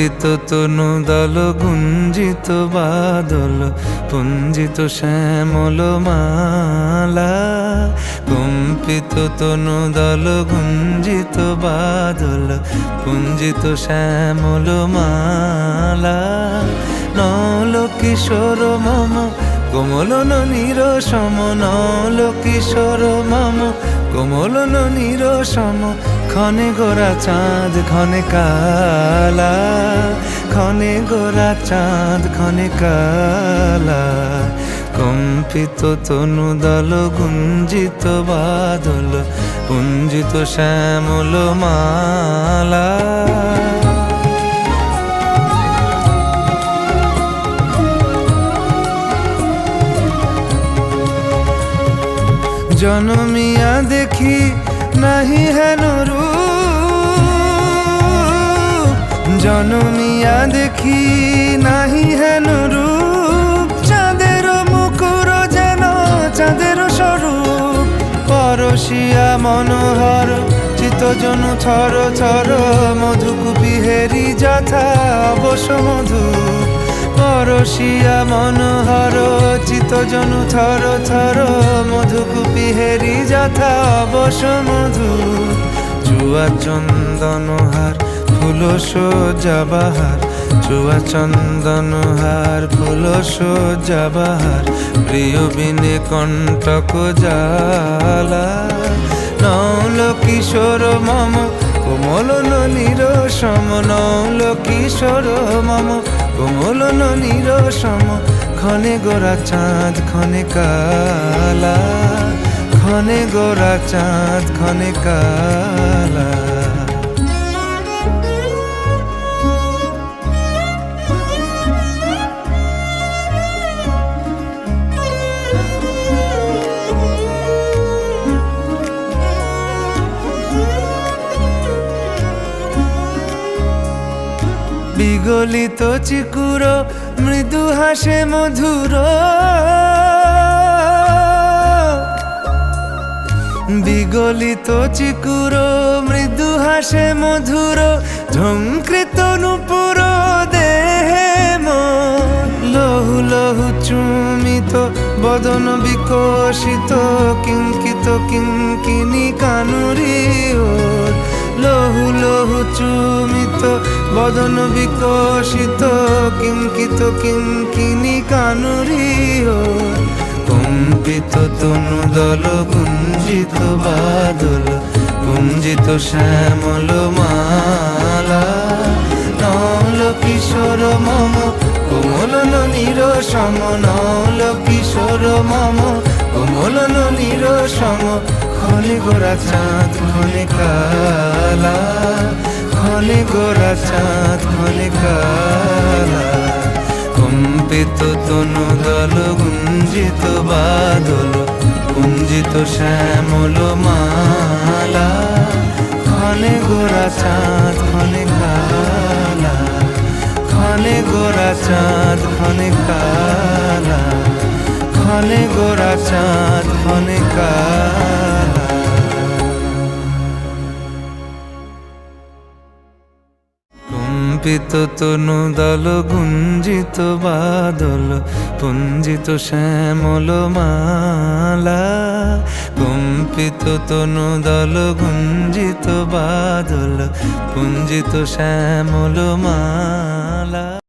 কম্পিত তনু দল, গুঞ্জিত বাদল, পুঞ্জিত শ্যামল মালা। কম্পিত তনু দল, গুঞ্জিত বাদল, পুঞ্জিত শ্যামল মালা। নল কিশোর মম কোমলন নীর সম নল কিশোর মম কোমলন নির সম, ক্ষণে গোরা চাঁদ, ক্ষণে কালা। ক্ষণে গোরা চাঁদ, ক্ষণে কালা। কম্পিত তনু দল, গুঞ্জিত বাদল, পুঞ্জিত শ্যামল মালা। জনমিয়া দেখি নাহি হেন জনমিয়া দেখি নাহি হেন রূপ। চাঁদের মুকুর যেন চাঁদের স্বরূপ। পরশিয়া মনোহর চিতজনু থর থর, মধুকুপি হেরি যথা অবশ মধু। পরশিয়া মনোহর চিতজনু থর থর, মধুকুপি যথা অবশ মধু চুয়া চন্দনহার ফুল সজ্জাবাহার চুয়া চন্দনহার ফুল সজ্জাবাহার প্রিয় বিনে কণ্টক জালা নৌল কিশোর মম, কোমল নীর সম নৌল কিশোর মম, কোমল নীর সম, ক্ষণে গোরা চাঁদ, ক্ষণে কালা। ক্ষণে গোরা চাঁদ ক্ষণে কালা। বিগলিত চিকুর মৃদু হাসে মধুর। বিগলিত চিকুর, মৃদু হাসে মধুর ঝঙ্কৃত নুপুর দেহে লহু লহু চুমিত, বদন বিকশিত, কিঙ্কিত কিঙ্কিনি কানুরি লহু লহু চুমিত, বদন বিকশিত, কিঙ্কিত কিঙ্কিনি কানুরি কম্পিত তনু দল গুঞ্জিত বাদল গুঞ্জিত শ্যামল মালা। নল কিশোর মম, কোমল নীর সম। নল কিশোর মম, কোমল নীর সম। খলে গোরা চাঁদ, খলে কালা। খলে গোরা চাঁদ, খলে কালা। কম্পিত তনু দল গুঞ্জিত বাদল গুঞ্জিত শ্যামল মালা খনে গোরা চাঁদ খনে কালা খনে গোরা চাঁদ খনে কালা খনে গোরা চাঁদ খনে কালা। কম্পিত তনু দল, গুঞ্জিত বাদল, পুঞ্জিত শ্যামল মালা। কম্পিত তনু দল, গুঞ্জিত বাদল, পুঞ্জিত শ্যামল মালা।